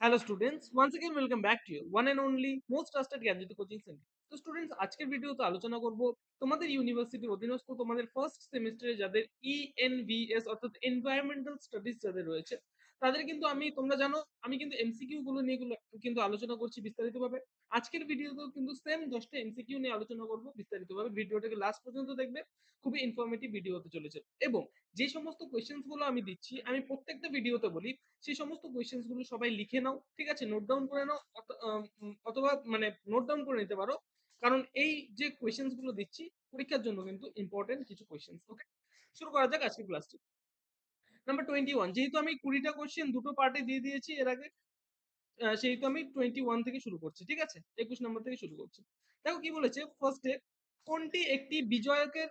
Hello students once again welcome back to you one and only most trusted Gyanjyoti coaching centre তো students আজকের ভিডিওতে আলোচনা করব তোমাদের ইউনিভার্সিটির অধীনস্থ তোমাদের ফার্স্ট সেমিস্টারে যাদের ইএনভিএস অর্থাৎ এনভায়রনমেন্টাল স্টাডিজ যাদের রয়েছে তাদের কিন্তু আমি, তোমরা জানো, আমি কিন্তু এমসিকিউ গুলো নিয়ে কিন্তু আলোচনা করছি বিস্তারিতভাবে। আজকের ভিডিওতেও কিন্তু সেম দশটা এমসিকিউ নিয়ে আলোচনা করব বিস্তারিতভাবে। ভিডিওটাকে লাস্ট পর্যন্ত দেখবে, খুবই ইনফরমেটিভ ভিডিও হতে চলেছে। এবং যে সমস্ত কোয়েশ্চেন্সগুলো আমি দিচ্ছি, আমি প্রত্যেকটা ভিডিওতে বলি সেই সমস্ত কোয়েশ্চেন্সগুলো সবাই লিখে নাও, ঠিক আছে? নোট ডাউন করে নাও অথবা মানে নোট ডাউন করে নিতে পারো। কারণ এই যে কোয়েশ্চেন্সগুলো দিচ্ছি, পরীক্ষার জন্য কিন্তু ইম্পর্টেন্ট কিছু কোয়েশ্চেন্স ওকে শুরু করা যাক আজকের ক্লাসটি নাম্বার টোয়েন্টি ওয়ান যেহেতু আমি কুড়িটা কোয়েশ্চেন দুটো পার্টে দিয়ে দিয়েছি, এর আগে সেহেতু আমি টোয়েন্টি ওয়ান থেকে শুরু করছি, ঠিক আছে? একুশ নম্বর থেকে শুরু করছি। দেখো কি বলেছে? ফার্স্টে কোনটি একটি বিজয়কের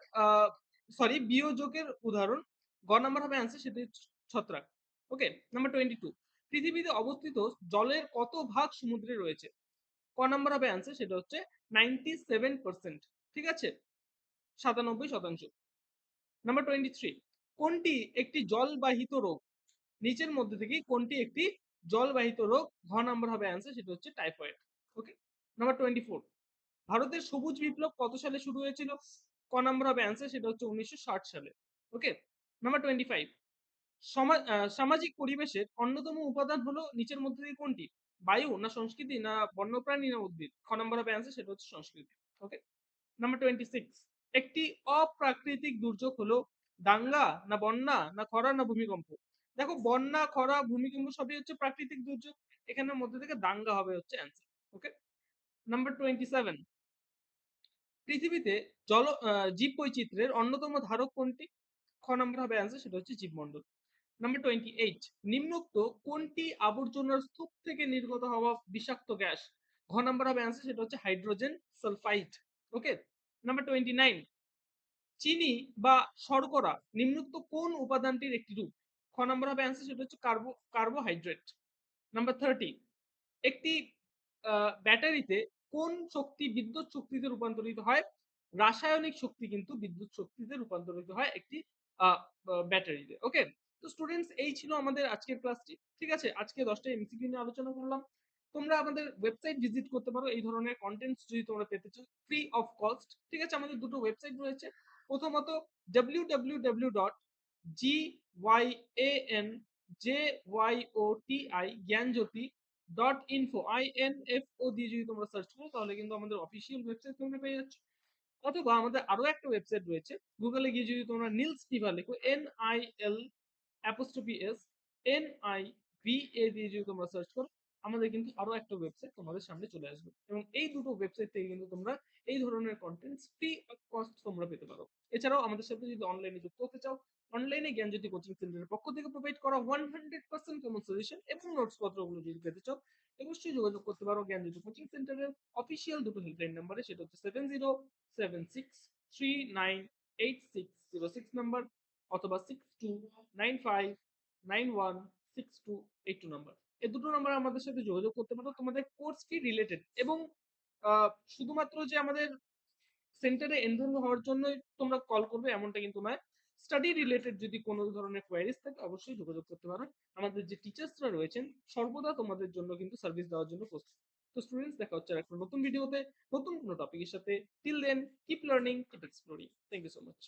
সরি বিয়োজকের উদাহরণ? গ নাম্বার হবে অ্যান্সার সেটি ছত্রাক। ওকে নাম্বার টোয়েন্টি টু পৃথিবীতে অবস্থিত জলের কত ভাগ সমুদ্রে রয়েছে? ক নাম্বার হবে অ্যান্সার সেটা হচ্ছে নাইনটি সেভেন পার্সেন্ট ঠিক আছে? সাতানব্বই শতাংশ। নাম্বার টোয়েন্টি থ্রি কোনটি একটি জলবাহিত রোগ? নিচের মধ্যে থেকে কোনটি একটি জলবাহিত রোগ? ঘ নাম্বার হবে অ্যান্সার সেটা হচ্ছে typhoid okay number twenty four ভারতের সবুজ বিপ্লব কত সালে শুরু হয়েছিল? ক নাম্বার হবে অ্যান্সার সেটা হচ্ছে উনিশশো ষাট সালে ওকে নাম্বার টোয়েন্টি ফাইভ সামাজিক পরিবেশের অন্যতম উপাদান হলো নিচের মধ্যে থেকে কোনটি? বায়ু না সংস্কৃতি না বন্যপ্রাণী না উদ্ভিদ? খ নাম্বার হবে অ্যান্সার সেটা হচ্ছে সংস্কৃতি ওকে নাম্বার টোয়েন্টি সিক্স একটি অপ্রাকৃতিক দুর্যোগ হলো দাঙ্গা, না বন্যা, না খরা, না ভূমিকম্প। দেখো বন্যা, খরা, ভূমিকম্প সবই হচ্ছে প্রাকৃতিক দুর্যোগ। এখানের মধ্যে থেকে দাঙ্গা হবে হচ্ছে answer okay number twenty seven পৃথিবীতে জল জীব বৈচিত্র্যের অন্যতম ধারক কোনটি? খ নম্বর হবে অ্যান্সার সেটা হচ্ছে জীবমণ্ডল। নাম্বার টোয়েন্টি এইট নিম্নোক্ত কোনটি আবর্জনার স্তূপ থেকে নির্গত হওয়া বিষাক্ত গ্যাস? ঘ নাম্বার হবে অ্যান্সার সেটা হচ্ছে hydrogen sulphide okay number twenty nine চিনি বা শর্করা নিম্নোক্ত কোন উপাদানটির একটি রূপ? খ নাম্বার হবে অ্যান্সার সেটা হচ্ছে কার্বো কার্বোহাইড্রেট নাম্বার থার্টি একটি ব্যাটারিতে কোন শক্তি বিদ্যুৎ শক্তিতে রূপান্তরিত হয়? রাসায়নিক শক্তি কিন্তু বিদ্যুৎ শক্তিতে রূপান্তরিত হয় একটি ব্যাটারিতে ওকে তো স্টুডেন্টস এই ছিল আমাদের আজকের ক্লাসটি ঠিক আছে? আজকে দশটা এমসিকিউ নিয়ে আলোচনা করলাম। তোমরা আমাদের ওয়েবসাইট ভিজিট করতে পারো, এই ধরনের কন্টেন্টস যদি তোমরা পেতে চাও ফ্রি অফ কস্ট ঠিক আছে? আমাদের দুটো ওয়েবসাইট রয়েছে। প্রথমত W W W dot G Y A N J Y O T I Gyanjyoti dot info I N F O দিয়ে যদি তোমরা সার্চ করো, তাহলে কিন্তু আমাদের অফিসিয়াল ওয়েবসাইট তোমরা পেয়ে যাচ্ছ। অথবা আমাদের আরও একটা ওয়েবসাইট রয়েছে গুগলে গিয়ে যদি তোমরা নীলস টিভা লেখো N I L apostrophe S N I V A দিয়ে যদি তোমরা সার্চ করো আমাদের কিন্তু আরও একটা ওয়েবসাইট তোমাদের সামনে চলে আসবে। এবং এই দুটো ওয়েবসাইট থেকে কিন্তু তোমরা এই ধরনের কন্টেন্ট ফ্রি কস্ট তোমরা পেতে পারো। এছাড়াও আমাদের সাথে যদি অনলাইনে যুক্ত হতে চাও অনলাইনে জ্ঞানজ্যোতি কোচিং সেন্টারের পক্ষ থেকে প্রোভাইড করা one hundred percent common solution এবং নোটস পত্রগুলো যদি পেতে চাও, অবশ্যই যোগাযোগ করতে পারো জ্ঞানজ্যোতি কোচিং সেন্টারের অফিসিয়াল দুটো হেল্পলাইন নাম্বারে সেটা হচ্ছে seven zero seven six three nine eight six zero six number অথবা six two nine five nine one six two eight two number এই দুটো নাম্বার আমাদের সাথে যোগাযোগ করতে পারো তোমাদের কোর্স ফি রিলেটেড এবং শুধুমাত্র যে আমাদের সেন্টারে এনরোল হওয়ার জন্যই তোমরা কল করবে এমনটা কিন্তু নয়। স্টাডি রিলেটেড যদি কোনো ধরনের কোয়ারিজ থাকে অবশ্যই যোগাযোগ করতে পারো। আমাদের যে টিচার্সরা রয়েছেন সর্বদা তোমাদের জন্য কিন্তু সার্ভিস দেওয়ার জন্য প্রস্তুত। তো স্টুডেন্টস দেখা হচ্ছে একটা নতুন ভিডিওতে নতুন কোনো টপিকের সাথে। Till then keep learning keep exploring thank you so much